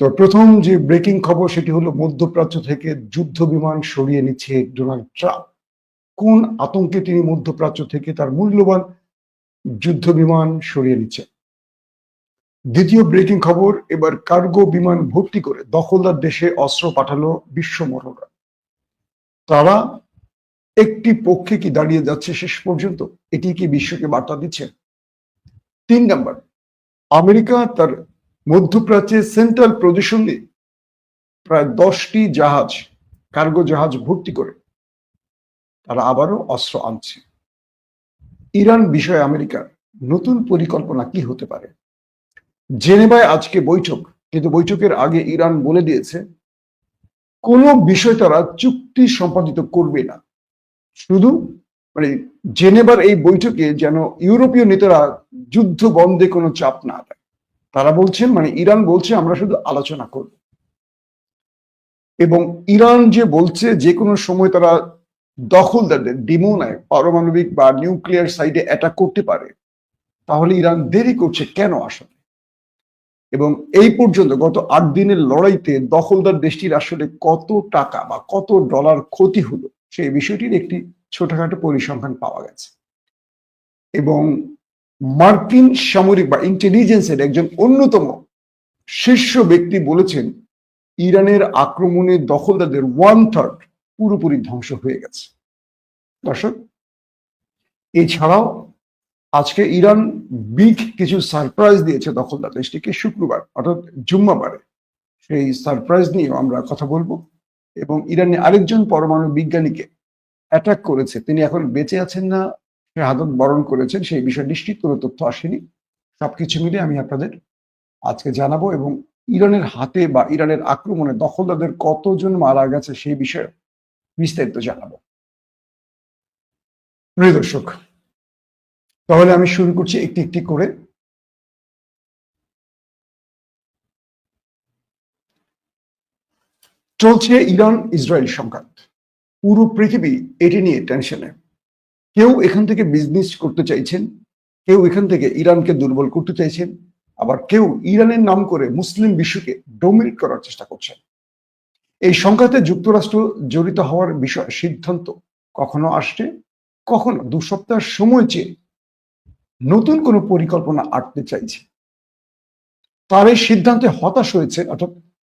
তো প্রথম যে ব্রেকিং খবর সেটি হলো মধ্যপ্রাচ্য থেকে যুদ্ধ বিমান সরিয়ে নিচ্ছে ডোনাল্ড ট্রাম্প। কোন আতঙ্কে তিনি মধ্যপ্রাচ্য থেকে তার মূল্যবান যুদ্ধ বিমান সরিয়ে নিচ্ছে? দ্বিতীয় ব্রেকিং খবর, এবার কার্গো বিমান ভর্তি করে দখলদার দেশে অস্ত্র পাঠালো বিশ্ব মরণরা তারা একটি পক্ষে কি দাঁড়িয়ে যাচ্ছে শেষ পর্যন্ত? এটি কি বিশ্বকে বার্তা দিচ্ছে? তিন নাম্বার, আমেরিকা তার মধ্যপ্রাচ্যে সেন্ট্রাল নিয়ে প্রায় দশটি জাহাজ, কার্গো জাহাজ ভর্তি করে। তারা আবারও অস্ত্র আনছে। ইরান বিষয়ে আমেরিকার নতুন পরিকল্পনা কি হতে পারে? জেনেভায় আজকে বৈঠক, কিন্তু বৈঠকের আগে ইরান বলে দিয়েছে, কোনো বিষয় তারা চুক্তি সম্পাদিত করবে না। শুধু মানে জেনেভার এই বৈঠকে যেন ইউরোপীয় নেতারা যুদ্ধ বন্ধে কোনো চাপ না দেয়। তারা বলছেন মানে ইরান বলছে, আমরা শুধু আলোচনা করব। এবং ইরান যে বলছে, যে কোনো সময় তারা দখলদারদের, ডিমোনায়, পারমাণবিক বা নিউক্লিয়ার সাইডে অ্যাটাক করতে পারে, তাহলে ইরান দেরি করছে কেন আসলে? এবং এই পর্যন্ত গত আট দিনের লড়াইতে দখলদার দেশটির আসলে কত টাকা বা কত ডলার ক্ষতি হলো, সেই বিষয়টির একটি ছোটখাটো পরিসংখ্যান পাওয়া গেছে। এবং মার্কিন সামরিক বা ইন্টেলিজেন্সের একজন অন্যতম শীর্ষ ব্যক্তি বলেছেন, ইরানের আক্রমণে দখলদারদের ওয়ান থার্ড পুরোপুরি ধ্বংস হয়ে গেছে। দর্শক, এছাড়াও আজকে ইরান বিগ কিছু সারপ্রাইজ দিয়েছে দখলদার দেশটিকে শুক্রবার, অর্থাৎ জুম্মাবারে। সেই সারপ্রাইজ নিয়েও আমরা কথা বলব। এবং ইরানে আরেকজন পরমাণু বিজ্ঞানীকে অ্যাটাক করেছে। তিনি এখন বেঁচে আছেন না? শাহাদত বরণ করেছেন, সেই বিষয়ে নিশ্চিত কোনো তথ্য আসেনি। সবকিছু মিলে আমি আপনাদের আজকে জানাব এবং ইরানের হাতে বা ইরানের আক্রমণে দখলদারদের কতজন মারা গেছে সেই বিষয়ে বিস্তারিত জানাব। দর্শক, তাহলে আমি শুরু করছি একটি একটি করে। চলছে ইরান ইসরায়েল সংঘাত। পুরো পৃথিবী এটি নিয়ে টেনশনে। কেউ এখান থেকে বিজনেস করতে চাইছেন, কেউ এখান থেকে ইরানকে দুর্বল করতে চাইছেন, আবার কেউ ইরানের নাম করে মুসলিম বিশ্বকে ডোমিনেট করার চেষ্টা করছেন। এই সংঘাতে যুক্তরাষ্ট্র জড়িত হওয়ার বিষয়ে সিদ্ধান্ত কখনো আসছে, কখনো দু সপ্তাহ সময় চেয়ে নতুন কোনো পরিকল্পনা আটতে চাইছে। তার এই সিদ্ধান্তে হতাশ হয়েছে অর্থাৎ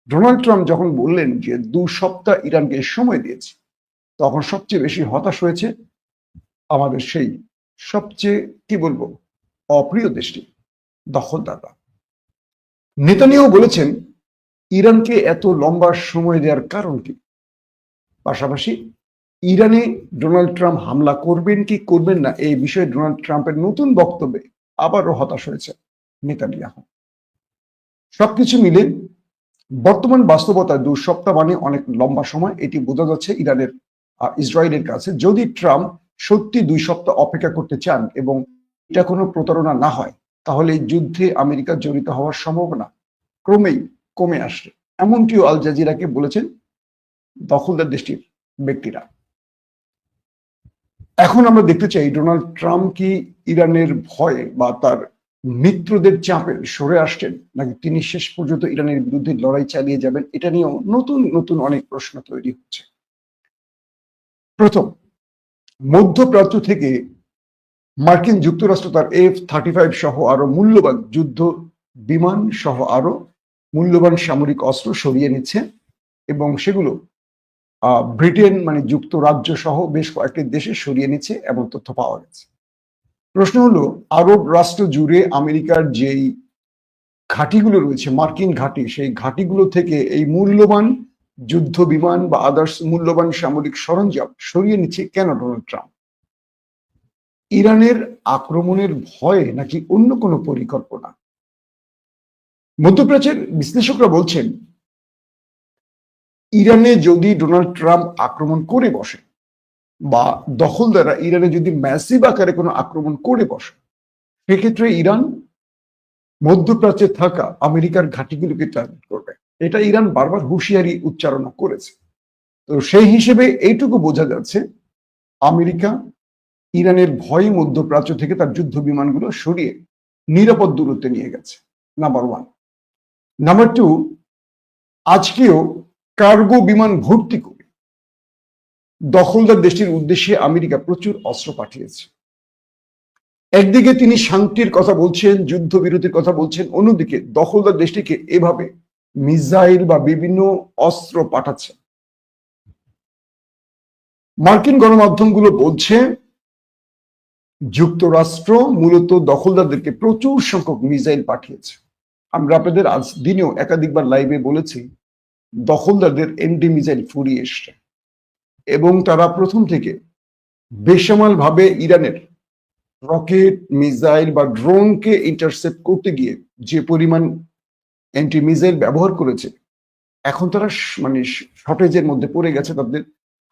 ডোনাল্ড ট্রাম্প যখন বললেন যে দু সপ্তাহ ইরানকে সময় দিয়েছে, তখন সবচেয়ে বেশি হতাশ হয়েছে আমাদের সেই সবচেয়ে, কি বলব, অপ্রিয় দেশটি দখলদাররা নেতানিয়াও বলেছেন, ইরানকে এত লম্বা সময় দেওয়ার কারণ কি? পাশাপাশি, ইরানে ডোনাল্ড ট্রাম্প হামলা করবেন কি করবেন না, এই বিষয়ে ডোনাল্ড ট্রাম্পের নতুন বক্তব্যে আবারও হতাশ হয়েছে নেতানিয়াহু। সবকিছু মিলে বর্তমান বাস্তবতা দু সপ্তাহ মানে অনেক লম্বা সময়, এটি বোঝা যাচ্ছে ইরানের ইসরায়েলের কাছে। যদি ট্রাম্প সত্যি দুই সপ্তাহ অপেক্ষা করতে চান এবং এটা কোনো প্রতারণা না হয়, তাহলে যুদ্ধে আমেরিকা জড়িত হওয়ার সম্ভাবনা ক্রমেই কমে আসবে এমনটিও আল জাজিরাকে বলেছেন দখলদার দেশটির ব্যক্তিরা। এখন আমরা দেখতে চাই ডোনাল্ড ট্রাম্প কি ইরানের ভয়ে বা তার মিত্রদের চাপে সরে আসছেন নাকি তিনি শেষ পর্যন্ত ইরানের বিরুদ্ধে লড়াই চালিয়ে যাবেন এটা নিয়েও নতুন নতুন অনেক প্রশ্ন তৈরি হচ্ছে। প্রথম মধ্যপ্রাচ্য থেকে মার্কিন যুক্তরাষ্ট্র তার এফ থার্টি ফাইভ সহ আরও মূল্যবান যুদ্ধ বিমান সহ আরও মূল্যবান সামরিক অস্ত্র সরিয়ে নিচ্ছে এবং সেগুলো ব্রিটেন মানে যুক্তরাজ্য সহ বেশ কয়েকটি দেশে সরিয়ে নিচ্ছে এমন তথ্য পাওয়া গেছে। প্রশ্ন হলো, আরব রাষ্ট্র জুড়ে আমেরিকার যেই ঘাটিগুলো রয়েছে, মার্কিন ঘাঁটি, সেই ঘাঁটিগুলো থেকে এই মূল্যবান যুদ্ধ বিমান বা আদার্স মূল্যবান সামরিক সরঞ্জাম সরিয়ে নিচ্ছে কেন ডোনাল্ড ট্রাম্প? ইরানের আক্রমণের ভয়ে নাকি অন্য কোনো পরিকল্পনা? মধ্যপ্রাচ্যের বিশ্লেষকরা বলছেন, ইরানে যদি ডোনাল্ড ট্রাম্প আক্রমণ করে বসে বা দখলদাররা ইরানে যদি ম্যাসিভ আকারে কোনো আক্রমণ করে বসে, সেক্ষেত্রে ইরান মধ্যপ্রাচ্যে থাকা আমেরিকার ঘাঁটিগুলোকে টার্গেট করবে। এটা ইরান বারবার হুঁশিয়ারি উচ্চারণ করেছে। তো সেই হিসেবে এইটুকু বোঝা যাচ্ছে, আমেরিকা ইরানের ভয়ে মধ্যপ্রাচ্য থেকে তার যুদ্ধ বিমানগুলো সরিয়ে নিরাপদ দূরত্বে নিয়ে গেছে নাম্বার ওয়ান নাম্বার টু আজকেও কার্গো বিমান ভর্তি করে দখলদার দেশটির উদ্দেশ্যে আমেরিকা প্রচুর অস্ত্র পাঠিয়েছে। একদিকে তিনি শান্তির কথা বলছেন, যুদ্ধবিরতির কথা বলছেন, অন্যদিকে দখলদার দেশটিকে এভাবে মিসাইল বা বিভিন্ন অস্ত্র পাঠাচ্ছে। মার্কিন গণমাধ্যমগুলো বলছে, যুক্তরাষ্ট্র মূলত দখলদারদেরকে প্রচুর সংখ্যক মিসাইল পাঠিয়েছে। আমরা আপনাদের আজ দিনেও একাধিকবার লাইভে বলেছি, দখলদারদের এনডি মিসাইল ফুরিয়ে এসছে। এবং তারা প্রথম থেকে বেসামাল ভাবে ইরানের রকেট, মিসাইল বা ড্রোনকে ইন্টারসেপ্ট করতে গিয়ে যে পরিমাণ অ্যান্টি মিসাইল ব্যবহার করেছে। এখন তারা মানে শর্টেজের মধ্যে পড়ে গেছে, তাদের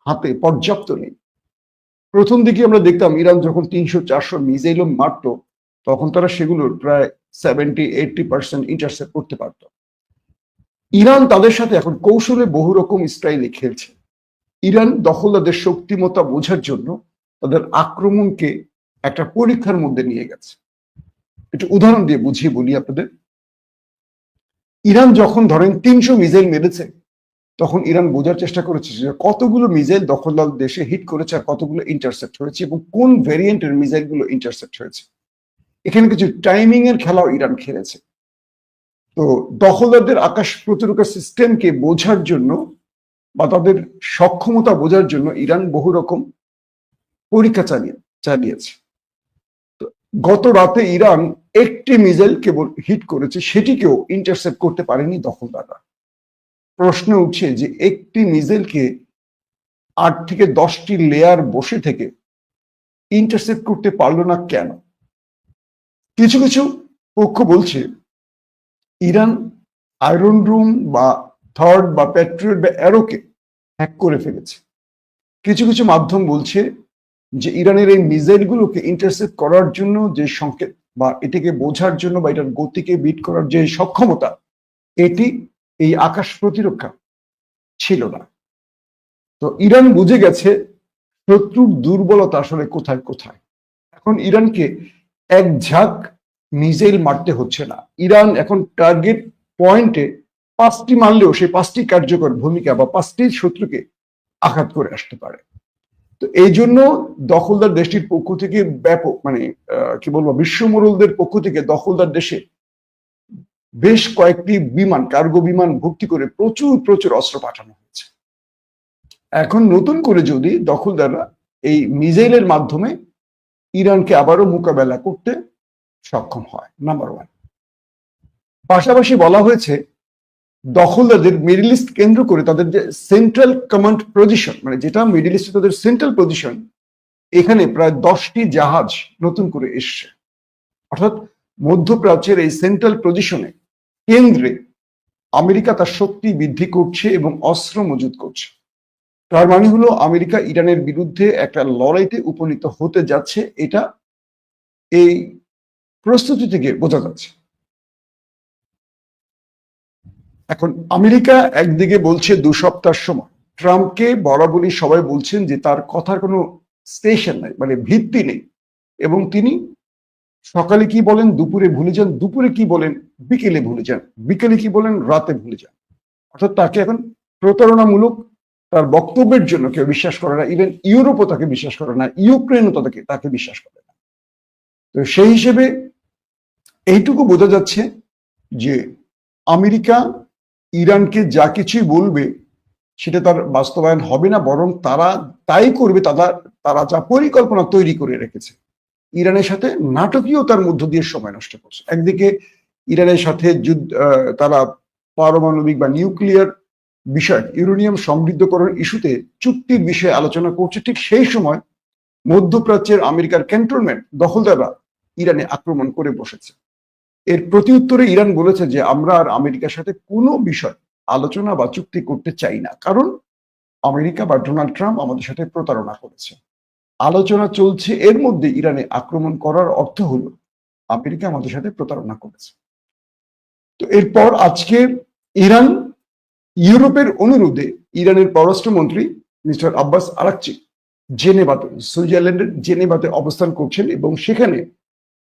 হাতে পর্যাপ্ত নেই। প্রথম দিকে আমরা দেখতাম ইরান যখন তিনশো চারশো মিসাইলও মারত, তখন তারা সেগুলোর প্রায় সেভেন্টি এইটটি পার্সেন্ট ইন্টারসেপ্ট করতে পারত। ইরান তাদের সাথে এখন কৌশলে বহু রকম স্টাইলে খেলছে। ইরান দখলদারদের শক্তিমত্তা বোঝার জন্য তাদের আক্রমণকে একটা পরীক্ষার মধ্যে নিয়ে গেছে। একটু উদাহরণ দিয়ে বুঝিয়ে বলি আপনাদের। ইরান যখন ধরেন তিনশো মিসাইল মেরেছে, তখন ইরান বোঝার চেষ্টা করেছে যে কতগুলো মিসাইল দখলদার দেশে হিট করেছে আর কতগুলো ইন্টারসেপ্ট হয়েছে এবং কোন ভ্যারিয়েন্টের মিসাইলগুলো ইন্টারসেপ্ট হয়েছে। এখানে কিছু টাইমিং এর খেলাও ইরান খেলেছে। তো দখলদারদের আকাশ প্রতিরক্ষা সিস্টেমকে বোঝার জন্য বা তাদের সক্ষমতা বোঝার জন্য ইরান বহু রকম পরীক্ষা চালিয়ে, চালিয়েছে। গত রাতে ইরান একটি মিসাইল কেবল হিট করেছে, সেটিকেও ইন্টারসেপ্ট করতে পারেনি দখলদাররা। প্রশ্ন উঠছে যে একটি মিসাইলকে আট থেকে দশটি লেয়ার বসে থেকে ইন্টারসেপ্ট করতে পারল না কেন? কিছু কিছু পক্ষ বলছে, ইরান আয়রন রুম বা থার্ড বা প্যাট্রিয়ট বা অ্যারোকে হ্যাক করে ফেলেছে। কিছু কিছু মাধ্যম বলছে যে ইরানের এই মিসাইলগুলোকে ইন্টারসেপ্ট করার জন্য যে সংকেত বা এটিকে বোঝার জন্য বা এটার গতিকে বিট করার যে সক্ষমতা, এটি এই আকাশ প্রতিরক্ষা ছিল না। তো ইরান বুঝে গেছে শত্রুর দুর্বলতা আসলে কোথায় কোথায়। এখন ইরানকে এক ঝাঁক মিসাইল মারতে হচ্ছে না। ইরান এখন টার্গেট পয়েন্টে পাঁচটি মারলেও সেই পাঁচটি কার্যকর ভূমিকা বা পাঁচটি শত্রুকে আঘাত করে আসতে পারে। তো এই জন্য দখলদার দেশটির পক্ষ থেকে ব্যাপক মানে কি বলব, বিশ্বমরলদের পক্ষ থেকে দখলদার দেশে বেশ কয়েকটি বিমান, কার্গো বিমান ভর্তি করে প্রচুর প্রচুর অস্ত্র পাঠানো হয়েছে। এখন নতুন করে যদি দখলদাররা এই মিজাইলের মাধ্যমে ইরানকে আবারও মোকাবেলা করতে সক্ষম হয়, নাম্বার ওয়ান। পাশাপাশি বলা হয়েছে দখলদারদের মিডল ইস্ট কেন্দ্র করে তাদের যে সেন্ট্রাল কমান্ড পজিশন মানে যেটা মিডল ইস্টে তাদের সেন্ট্রাল পজিশন এখানে প্রায় দশটি জাহাজ নতুন করে এসছে। অর্থাৎ মধ্যপ্রাচ্যের এই সেন্ট্রাল পজিশনে কেন্দ্রে আমেরিকা তার শক্তি বৃদ্ধি করছে এবং অস্ত্র মজুত করছে। তার মানে হলো আমেরিকা ইরানের বিরুদ্ধে একটা লড়াইতে উপনীত হতে যাচ্ছে, এটা এই প্রস্তুতি থেকে বোঝা যাচ্ছে। এখন আমেরিকা একদিকে বলছে দু সপ্তাহ সময়। ট্রাম্পকে বরাবরই সবাই বলছেন যে তার কথার কোনো স্টেশন নাই মানে ভিত্তি নেই। এবং তিনি সকালে কি বলেন, দুপুরে ভুলে যান, দুপুরে কি বলেন, বিকেলে ভুলে যান, বিকেলে কি বলেন, রাতে ভুলে যান। অর্থাৎ তাকে এখন প্রতারণামূলক তার বক্তব্যের জন্য কেউ বিশ্বাস করে না ইভেন ইউরোপও তাকে বিশ্বাস করে না, ইউক্রেনও তাকে তাকে বিশ্বাস করে না। তো সেই হিসেবে এইটুকু বোঝা যাচ্ছে যে আমেরিকা ইরানকে যা কিছুই বলবে, সেটা তার বাস্তবায়ন হবে না, বরং তারা তাই করবে, তারা তারা যা পরিকল্পনা তৈরি করে রেখেছে। ইরানের সাথে নাটকীয়তার মধ্য দিয়ে সময় নষ্ট করছে। একদিকে ইরানের সাথে যুদ্ধ তারা পারমাণবিক বা নিউক্লিয়ার বিষয়, ইউরেনিয়াম সমৃদ্ধকরণ ইস্যুতে চুক্তির বিষয়ে আলোচনা করছে, ঠিক সেই সময় মধ্যপ্রাচ্যের আমেরিকার ক্যান্টনমেন্ট দখলদাররা ইরানে আক্রমণ করে বসেছে। এর প্রতি উত্তরে ইরান বলেছে যে আমরা আর আমেরিকার সাথে কোনো বিষয়, আলোচনা বা চুক্তি করতে চাই না। কারণ আমেরিকা বা ডোনাল্ড ট্রাম্প আমাদের সাথে প্রতারণা করেছে। আলোচনা চলছে, এর মধ্যে ইরানে আক্রমণ করার অর্থ হলো আমেরিকা আমাদের সাথে প্রতারণা করেছে। তো এরপর আজকে ইরান, ইউরোপের অনুরোধে ইরানের পররাষ্ট্রমন্ত্রী মিস্টার আব্বাস আরাকচি জেনেভাতে, সুইজারল্যান্ডের জেনেভাতে অবস্থান করছেন এবং সেখানে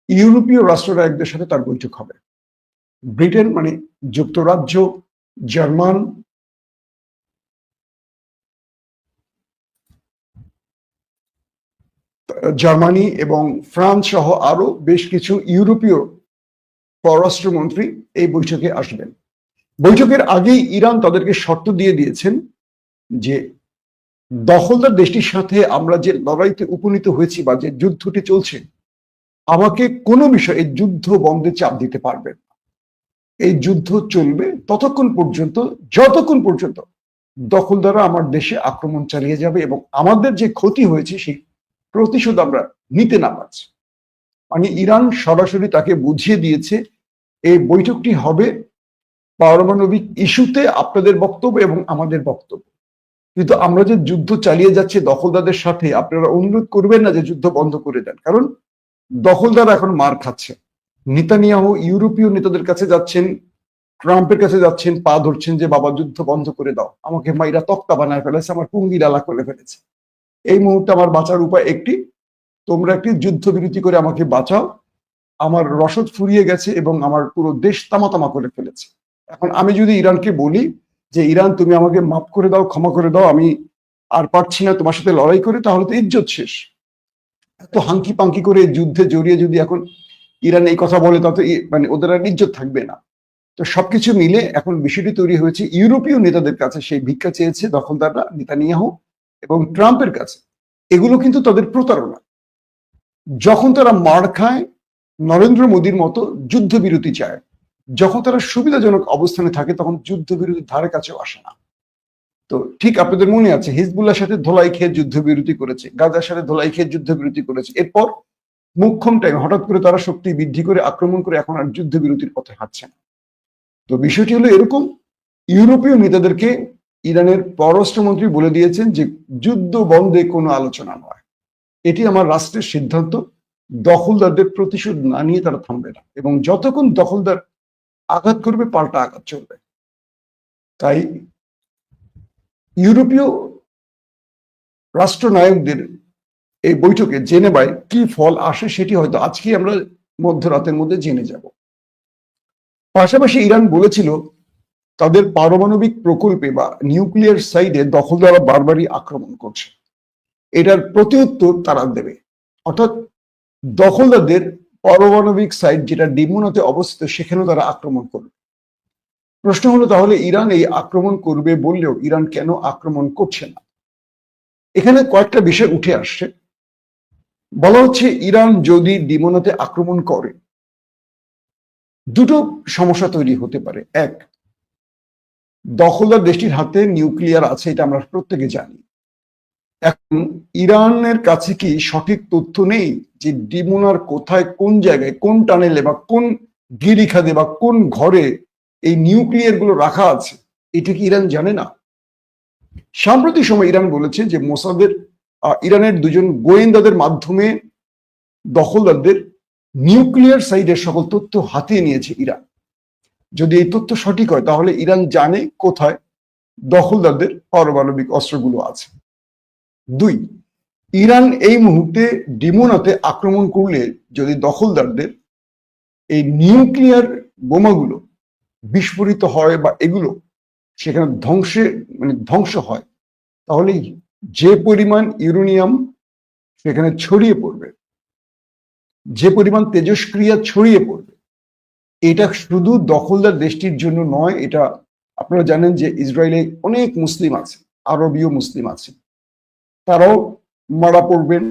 ইউরোপীয় রাষ্ট্রনায়কদের সাথে তার বৈঠক হবে। ব্রিটেন মানে যুক্তরাজ্য, জার্মান, জার্মানি এবং ফ্রান্স সহ আরও বেশ কিছু ইউরোপীয় পররাষ্ট্রমন্ত্রী এই বৈঠকে আসবেন। বৈঠকের আগেই ইরান তাদেরকে শর্ত দিয়ে দিয়েছেন যে দখলদার দেশটির সাথে আমরা যে লড়াইতে উপনীত হয়েছি বা যে যুদ্ধটি চলছে আমাকে কোনো বিষয়ে যুদ্ধ বন্ধে চাপ দিতে পারবেন না। এই যুদ্ধ চলবে ততক্ষণ পর্যন্ত, যতক্ষণ পর্যন্ত দখলদাররা আমার দেশে আক্রমণ চালিয়ে যাবে এবং আমাদের যে ক্ষতি হয়েছে সেই প্রতিশোধ আমরা নিতে না পারছি। মানে ইরান সরাসরি তাকে বুঝিয়ে দিয়েছে, এই বৈঠকটি হবে পারমাণবিক ইস্যুতে আপনাদের বক্তব্য এবং আমাদের বক্তব্য। কিন্তু আমরা যে যুদ্ধ চালিয়ে যাচ্ছি দখলদারদের সাথে, আপনারা অনুরোধ করবেন না যে যুদ্ধ বন্ধ করে দেন। কারণ দখলদার এখন মার খাচ্ছে। নেতানিয়াহু ইউরোপীয় নেতাদের কাছে যাচ্ছেন, ট্রাম্পের কাছে যাচ্ছেন, পা ধরছেন যে, বাবা, যুদ্ধ বন্ধ করে দাও। আমাকে মাইরা তক্তা বানায় ফেলেছে, আমার পুঙ্গি ডালা করে ফেলেছে। এই মুহূর্তে আমার বাঁচার উপায় একটি, তোমরা একটি যুদ্ধবিরতি করে আমাকে বাঁচাও। আমার রসদ ফুরিয়ে গেছে এবং আমার পুরো দেশ তামাতামা করে ফেলেছে। এখন আমি যদি ইরানকে বলি যে, ইরান, তুমি আমাকে মাফ করে দাও, ক্ষমা করে দাও, আমি আর পারছি না তোমার সাথে লড়াই করে, তাহলে তো ইজ্জত শেষ। এত হাঙ্কি পাঙ্কি করে যুদ্ধে জড়িয়ে যদি এখন ইরান এই কথা বলে, তাতে মানে ওদের আর ইজ্জত থাকবে না। তো সবকিছু মিলে এখন বিষয়টি তৈরি হয়েছে। ইউরোপীয় নেতাদের কাছে সেই ভিক্ষা চেয়েছে দখলদাররা নেতানিয়াহু এবং ট্রাম্পের কাছে। এগুলো কিন্তু তাদের প্রতারণা। যখন তারা মার খায়, নরেন্দ্র মোদীর মতো যুদ্ধবিরতি চায়, যখন তারা সুবিধাজনক অবস্থানে থাকে, তখন যুদ্ধবিরতির ধারে কাছেও আসে না। তো ঠিক আপনাদের মনে আছে, হিজবুল্লাহর সাথে ধোলাই খেয়ে যুদ্ধবিরতি করেছে, গাজার সাথে ধোলাই খেয়ে যুদ্ধবিরতি করেছে। এরপর মুখ্যম টাইম হঠাৎ করে তারা শক্তি বৃদ্ধি করে আক্রমণ করে এখন আর যুদ্ধবিরতির পথে হাঁটছে না। তো বিষয়টি হলো এরকম, ইউরোপীয় নেতাদেরকে ইরানের পররাষ্ট্রমন্ত্রী বলে দিয়েছেন যে যুদ্ধ বন্ধে কোনো আলোচনা নয়। এটি আমার রাষ্ট্রের সিদ্ধান্ত, দখলদারদের প্রতিশোধ না নিয়ে তারা থামবে না এবং যতক্ষণ দখলদার আঘাত করবে, পাল্টা আঘাত চলবে। তাই ইউরোপীয় রাষ্ট্রনায়কদের এই বৈঠকে জেনেবায় কি ফল আসে সেটি হয়তো আজকে আমরা মধ্যরাতের মধ্যে জেনে যাব। পাশাপাশি ইরান বলেছিল, তাদের পারমাণবিক প্রকল্পে বা নিউক্লিয়ার সাইডে দখলদাররা বারবারই আক্রমণ করছে। এটার প্রতিউত্তর তারা দেবে। অর্থাৎ দখলদারদের পারমাণবিক সাইট যেটা ডিমোনাতে অবস্থিত, সেখানেও তারা আক্রমণ করবে। প্রশ্ন হলো তাহলে ইরান এই আক্রমণ করবে বললেও ইরান কেন আক্রমণ করছে না? এখানে কয়েকটা বিষয় উঠে আসছে। বলা হচ্ছে ইরান যদি ডিমোনাতে আক্রমণ করে, দুটো সমস্যা তৈরি হতে পারে। এক, দখলদার দেশটির হাতে নিউক্লিয়ার আছে এটা আমরা প্রত্যেকে জানি। এখন ইরানের কাছে কি সঠিক তথ্য নেই যে ডিমোনার কোথায় কোন জায়গায় কোন টানেলে বা কোন গিরিখাদে বা কোন ঘরে এই নিউক্লিয়ারগুলো রাখা আছে, এটা কি ইরান জানে না? সাম্প্রতিক সময় ইরান বলেছে যে মোসাদের ইরানের দুজন গোয়েন্দাদের মাধ্যমে দখলদারদের নিউক্লিয়ার সাইডের সকল তথ্য হাতিয়ে নিয়েছে ইরান। যদি এই তথ্য সঠিক হয়, তাহলে ইরান জানে কোথায় দখলদারদের পারমাণবিক অস্ত্রগুলো আছে। দুই, ইরান এই মুহূর্তে ডিমোনাতে আক্রমণ করলে যদি দখলদারদের এই নিউক্লিয়ার বোমাগুলো বিস্ফোরিত হয় বা এগুলো সেখানে ধ্বংসে মানে ধ্বংস হয় তাহলে যে পরিমাণ ইউরেনিয়াম সেখানে ছড়িয়ে পড়বে, যে পরিমাণ তেজস্ক্রিয়া ছড়িয়ে পড়বে, এটা শুধু দখলদার দেশটির জন্য নয়, এটা আপনারা জানেন যে ইসরায়েলে অনেক মুসলিম আছে, আরবীয় মুসলিম আছে, তারাও মারা পড়বেন,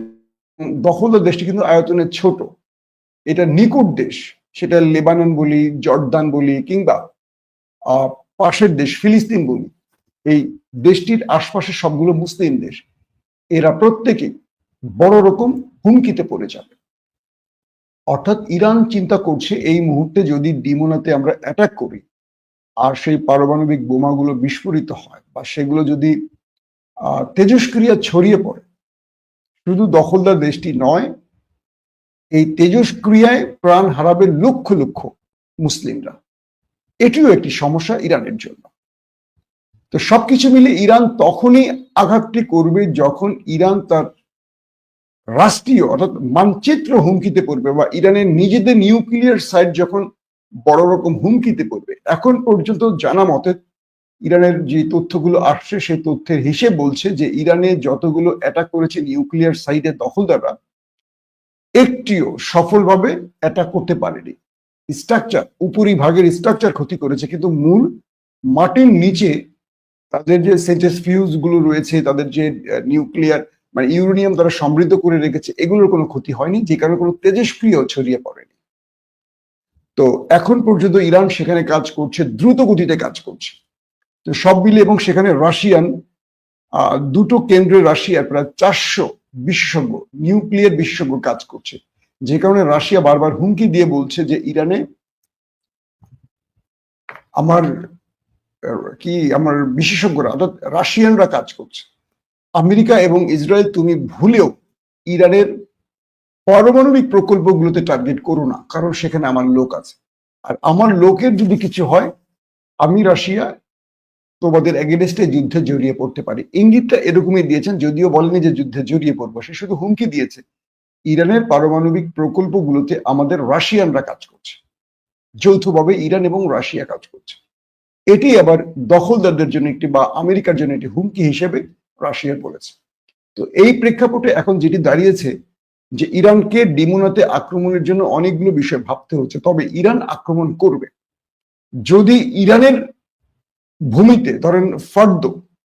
দখলদার দেশটি কিন্তু আয়তনে ছোট, এটা নিকট দেশ সেটা লেবানন বলি, জর্দান বলি কিংবা পাশের দেশ ফিলিস্তিন বলি। এই দেশটির আশপাশের সবগুলো মুসলিম দেশ, এরা প্রত্যেকে বড় রকম হুমকিতে পড়ে যাবে। অর্থাৎ ইরান চিন্তা করছে এই মুহূর্তে যদি ডিমোনাতে আমরা অ্যাটাক করি, আর সেই পারমাণবিক বোমাগুলো বিস্ফোরিত হয় বা সেগুলো যদি তেজস্ক্রিয়া ছড়িয়ে পড়ে, শুধু দখলদার দেশটি নয় এই তেজস্ক্রিয়ায় প্রাণ হারাবে লক্ষ লক্ষ মুসলিমরা। এটিও একটি সমস্যা ইরানের জন্য। তো সবকিছু মিলে ইরান তখনই আঘাতটি করবে যখন ইরান তার রাষ্ট্রীয় অর্থাৎ মানচিত্র হুমকিতে পড়বে বা ইরানের নিজেদের নিউক্লিয়ার সাইট যখন বড় রকম হুমকিতে পড়বে। এখন পর্যন্ত জানা মতে ইরানের যে তথ্যগুলো আসছে, সেই তথ্যের হিসেব বলছে যে ইরানে যতগুলো অ্যাটাক করেছে নিউক্লিয়ার সাইডের দখলদাররা একটিও সফলভাবে অ্যাটাক করতে পারেনি। স্ট্রাকচার উপরিভাগের স্ট্রাকচার ক্ষতি করেছে, কিন্তু মূল মাটির নিচে তাদের যে সেন্টেস ফিউজগুলো রয়েছে, তাদের যে নিউক্লিয়ার মানে ইউরেনিয়াম তারা সমৃদ্ধ করে রেখেছে, এগুলোর কোনো ক্ষতি হয়নি, যে কারণে কোনো তেজস্ক্রিয় ছড়িয়ে পড়েনি। তো এখন পর্যন্ত ইরান সেখানে কাজ করছে, দ্রুত গতিতে কাজ করছে। তো সব মিলে এবং সেখানে রাশিয়ান দুটো কেন্দ্রে রাশিয়ার প্রায় চারশো বিশেষজ্ঞ নিউক্লিয়ার বিশেষজ্ঞ কাজ করছে। যে কারণে রাশিয়া বারবার হুমকি দিয়ে বলছে যে ইরানে আমার কি, আমার বিশেষজ্ঞরা, অর্থাৎ রাশিয়ানরা কাজ করছে। আমেরিকা এবং ইসরায়েল তুমি ভুলেও ইরানের পারমাণবিক প্রকল্পগুলোতে টার্গেট করো না, কারণ সেখানে আমার লোক আছে। আর আমার লোকের যদি কিছু হয়, আমি রাশিয়া তোমাদের এগেনস্টে যুদ্ধে জড়িয়ে পড়তে পারি। ইঙ্গিতটা এরকমই দিয়েছেন, যদিও বলেনি যে যুদ্ধে জড়িয়ে পড়ব, সে শুধু হুমকি দিয়েছে। ইরানের পারমাণবিক প্রকল্পগুলোতে আমাদের রাশিয়ানরা কাজ করছে। যৌথভাবে ইরান এবং রাশিয়া কাজ করছে। এটি আবার দখলদারদের জন্য একটি বা আমেরিকার জন্য একটি হুমকি হিসেবে রাশিয়া বলেছে। তো এই প্রেক্ষাপটে এখন যেটি দাঁড়িয়েছে, যে ইরানকে ডিমোনাতে আক্রমণের জন্য অনেকগুলো বিষয় ভাবতে হচ্ছে, তবে ইরান আক্রমণ করবে। যদি ইরানের ভূমিতে, ধরেন ফার্দ,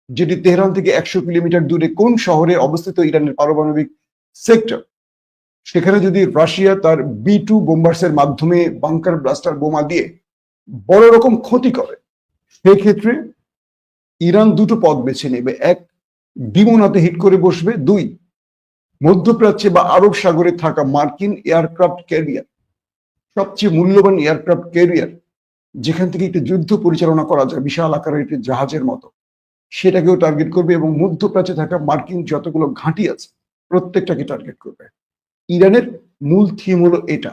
যেটি তেহরান থেকে একশো কিলোমিটার দূরে কোন শহরে অবস্থিত ইরানের পারমাণবিক সেক্টর? সেখানে যদি রাশিয়া তার বি টু বোম্বার্সের মাধ্যমে বাংকার ব্লাস্টার বোমা দিয়ে বড় রকম ক্ষতি করে, সেক্ষেত্রে ইরান দুটো পথ বেছে নেবে। এক ডিমোনাতে হিট করে বসবে। দুই, মধ্যপ্রাচ্যে বা আরব সাগরে থাকা মার্কিন এয়ারক্রাফট ক্যারিয়ার, সবচেয়ে মূল্যবান এয়ারক্রাফট ক্যারিয়ার যেখান থেকে একটি যুদ্ধ পরিচালনা করা যায়, বিশাল আকারের একটি জাহাজের মতো। সেটাকেও টার্গেট করবে এবং মধ্যপ্রাচ্যে থাকা মার্কিন যতগুলো ঘাঁটি আছে, প্রত্যেকটাকে টার্গেট করবে। ইরানের মূল থিম হলো এটা।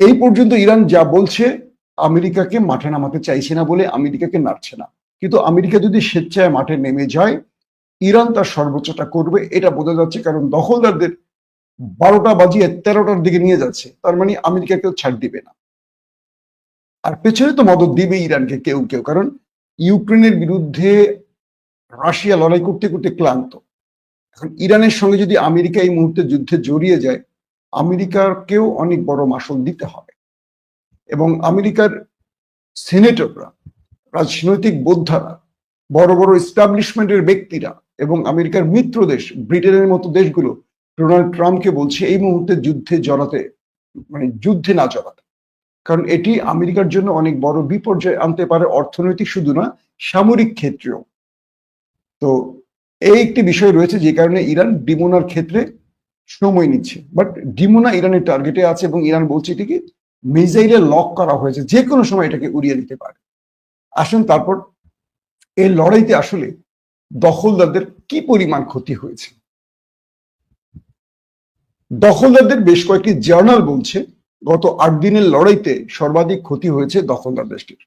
এই পর্যন্ত ইরান যা বলছে, আমেরিকাকে মাঠে নামাতে চাইছে না বলে আমেরিকাকে নাড়ছে না। কিন্তু আমেরিকা যদি স্বেচ্ছায় মাঠে নেমে যায়, ইরান তার সর্বোচ্চটা করবে, এটা বোঝা যাচ্ছে কারণ দখলদারদের বারোটা বাজিয়ে তেরোটার দিকে নিয়ে যাচ্ছে। তার মানে আমেরিকা কেউ ছাড় দিবে না। আর পেছনে তো মদত দিবে ইরানকে কেউ কেউ, কারণ ইউক্রেনের বিরুদ্ধে রাশিয়া লড়াই করতে করতে ক্লান্ত। এখন ইরানের সঙ্গে যদি আমেরিকা এই মুহূর্তে যুদ্ধে জড়িয়ে যায়, আমেরিকাকেও অনেক বড় মাসল দিতে হবে। এবং আমেরিকার সিনেটররা, রাজনৈতিক বোদ্ধারা, বড় বড় এস্টাবলিশমেন্টের ব্যক্তিরা এবং আমেরিকার মিত্র দেশ, ব্রিটেনের মতো দেশগুলো, ডোনাল্ড ট্রাম্পকে বলছে এই মুহূর্তে যুদ্ধে জড়াতে মানে যুদ্ধে না জড়াতে। কারণ এটি আমেরিকার জন্য অনেক বড় বিপর্যয় আনতে পারে অর্থনৈতিক শুধু না, সামরিক ক্ষেত্রেও। তো এই একটি বিষয় রয়েছে যে কারণে ইরান ডিমোনার ক্ষেত্রে সময় নিচ্ছে। বাট ডিমোনা ইরানের টার্গেটে আছে এবং ইরান বলছে এটিকে মিসাইলে লক করা হয়েছে, যে কোনো সময় এটাকে উড়িয়ে দিতে পারে। আসুন তারপর, এই লড়াইতে আসলে দখলদারদের কি পরিমাণ ক্ষতি হয়েছে? দখলদারদের বেশ কয়েকটি জার্নাল বলছে গত আট দিনের লড়াইতে সর্বাধিক ক্ষতি হয়েছে দখলদার দেশটির।